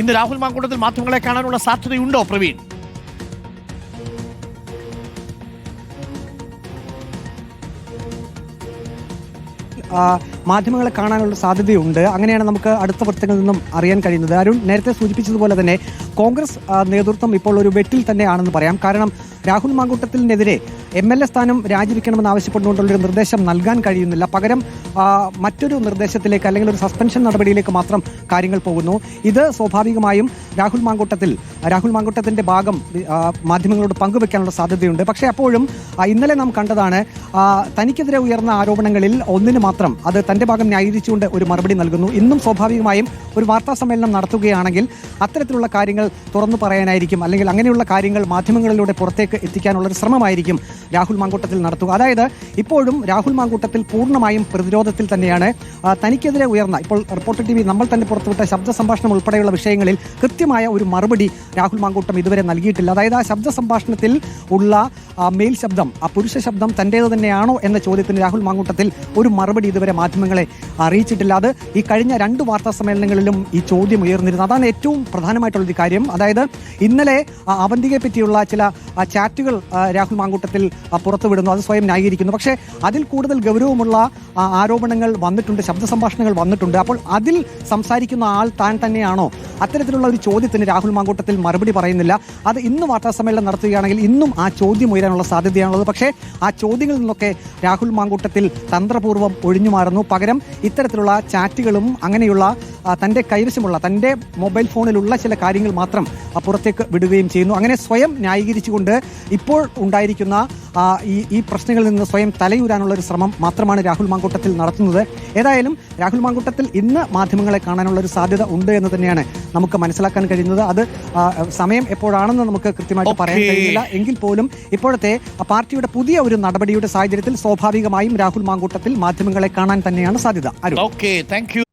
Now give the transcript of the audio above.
ഇന്ന് രാഹുൽ മാങ്കൂട്ടത്തിൽ മാധ്യമങ്ങളെ കാണാനുള്ള സാധ്യതയുണ്ടോ പ്രവീൺ? മാധ്യമങ്ങളെ കാണാനുള്ള സാധ്യതയുണ്ട്. അങ്ങനെയാണ് നമുക്ക് അടുത്ത വൃത്തങ്ങളിൽ നിന്നും അറിയാൻ കഴിയുന്നത്. അരുൺ നേരത്തെ സൂചിപ്പിച്ചതുപോലെ തന്നെ കോൺഗ്രസ് നേതൃത്വം ഇപ്പോൾ ഒരു വെട്ടിൽ തന്നെയാണെന്ന് പറയാം. കാരണം രാഹുൽ മാങ്കൂട്ടത്തിനെതിരെ എം എൽ എ സ്ഥാനം രാജിവെക്കണമെന്ന് ആവശ്യപ്പെട്ടുകൊണ്ടുള്ളൊരു നിർദ്ദേശം നൽകാൻ കഴിയുന്നില്ല. പകരം മറ്റൊരു നിർദ്ദേശത്തിലേക്ക് അല്ലെങ്കിൽ ഒരു സസ്പെൻഷൻ നടപടിയിലേക്ക് മാത്രം കാര്യങ്ങൾ പോകുന്നു. ഇത് സ്വാഭാവികമായും രാഹുൽ മാങ്കൂട്ടത്തിൽ രാഹുൽ മാങ്കൂട്ടത്തിന്റെ ഭാഗം മാധ്യമങ്ങളോട് പങ്കുവെക്കാനുള്ള സാധ്യതയുണ്ട്. പക്ഷേ അപ്പോഴും ഇന്നലെ നാം കണ്ടതാണ് തനിക്കെതിരെ ഉയർന്ന ആരോപണങ്ങളിൽ ഒന്നിന് മാത്രം അത് തന്റെ ഭാഗം ന്യായീകരിച്ചുകൊണ്ട് ഒരു മറുപടി നൽകുന്നു. ഇന്നും സ്വാഭാവികമായും ഒരു വാർത്താ സമ്മേളനം നടത്തുകയാണെങ്കിൽ അത്തരത്തിലുള്ള കാര്യങ്ങൾ തുറന്നു പറയാനായിരിക്കും. അല്ലെങ്കിൽ അങ്ങനെയുള്ള കാര്യങ്ങൾ മാധ്യമങ്ങളിലൂടെ പുറത്തേക്ക് എത്തിക്കാനുള്ള ഒരു ശ്രമമായിരിക്കും രാഹുൽ മാങ്കൂട്ടത്തിൽ നടത്തുക. അതായത് ഇപ്പോഴും രാഹുൽ മാങ്കൂട്ടത്തിൽ പൂർണമായും പ്രതിരോധത്തിൽ തന്നെയാണ് തനിക്കെതിരെ ഉയർന്ന ഇപ്പോൾ റിപ്പോർട്ടർ ടി വി നമ്മൾ തന്നെ പുറത്തുവിട്ട ശബ്ദ സംഭാഷണം ഉൾപ്പെടെയുള്ള വിഷയങ്ങളിൽ കൃത്യമായ ഒരു മറുപടി രാഹുൽ മാങ്കൂട്ടം ഇതുവരെ നൽകിയിട്ടില്ല. അതായത് ആ ശബ്ദ സംഭാഷണത്തിൽ ഉള്ള മെയിൽ ശബ്ദം ആ പുരുഷ ശബ്ദം തന്റേത് തന്നെയാണോ എന്ന ചോദ്യത്തിന് രാഹുൽ മാങ്കൂട്ടത്തിൽ ഒരു മറുപടി ഇതുവരെ മാധ്യമങ്ങളെ അറിയിച്ചിട്ടില്ല. അത് ഈ കഴിഞ്ഞ രണ്ട് വാർത്താ സമ്മേളനങ്ങളിലും ഈ ചോദ്യം ഉയർന്നിരുന്നു. അതാണ് ഏറ്റവും പ്രധാനമായിട്ടുള്ള ഒരു കാര്യം. അതായത് ഇന്നലെ ആ, അവന്തികയെ പറ്റിയുള്ള ചില ചാറ്റുകൾ രാഹുൽ മാങ്കൂട്ടത്തിൽ പുറത്തുവിടുന്നു. അത് സ്വയം ന്യായീകരിക്കുന്നു. പക്ഷേ അതിൽ കൂടുതൽ ഗൗരവമുള്ള ആരോപണങ്ങൾ വന്നിട്ടുണ്ട് ശബ്ദ സംഭാഷണങ്ങൾ വന്നിട്ടുണ്ട്. അപ്പോൾ അതിൽ സംസാരിക്കുന്ന ആൾ താൻ തന്നെയാണോ? അത്തരത്തിലുള്ള ഒരു ചോദ്യത്തിന് രാഹുൽ മാങ്കൂട്ടത്തിൽ മറുപടി പറയുന്നില്ല. അത് ഇന്ന് വാർത്താ സമ്മേളനം നടത്തുകയാണെങ്കിൽ ഇന്നും ആ ചോദ്യം ഉയരാനുള്ള സാധ്യതയാണുള്ളത്. പക്ഷേ ആ ചോദ്യങ്ങളിൽ നിന്നൊക്കെ രാഹുൽ മാങ്കൂട്ടത്തിൽ തന്ത്രപൂർവം ഒഴിഞ്ഞു മാറുന്നു. പകരം ഇത്തരത്തിലുള്ള ചാറ്റുകളും അങ്ങനെയുള്ള തന്റെ കൈവശമുള്ള തന്റെ മൊബൈൽ ഫോണിലുള്ള ചില കാര്യങ്ങൾ മാത്രം പുറത്തേക്ക് വിടുകയും ചെയ്യുന്നു. അങ്ങനെ സ്വയം ന്യായീകരിച്ചുകൊണ്ട് ഇപ്പോൾ ഉണ്ടായിരിക്കുന്ന ഈ ഈ പ്രശ്നങ്ങളിൽ നിന്ന് സ്വയം തലയൂരാനുള്ള ഒരു ശ്രമം മാത്രമാണ് രാഹുൽ മാങ്കൂട്ടത്തിൽ നടത്തുന്നത്. ഏതായാലും രാഹുൽ മാങ്കൂട്ടത്തിൽ ഇന്ന് മാധ്യമങ്ങളെ കാണാനുള്ള ഒരു സാധ്യത ഉണ്ട് എന്ന് തന്നെയാണ് നമുക്ക് മനസ്സിലാക്കാൻ കഴിയുന്നത്. അത് സമയം എപ്പോഴാണെന്ന് നമുക്ക് കൃത്യമായിട്ട് പറയാൻ കഴിയില്ല. എങ്കിൽ പോലും ഇപ്പോഴത്തെ പാർട്ടിയുടെ പുതിയ ഒരു നടപടിയുടെ സാഹചര്യത്തിൽ സ്വാഭാവികമായും രാഹുൽ മാങ്കൂട്ടത്തിൽ മാധ്യമങ്ങളെ കാണാൻ തന്നെയാണ് സാധ്യത.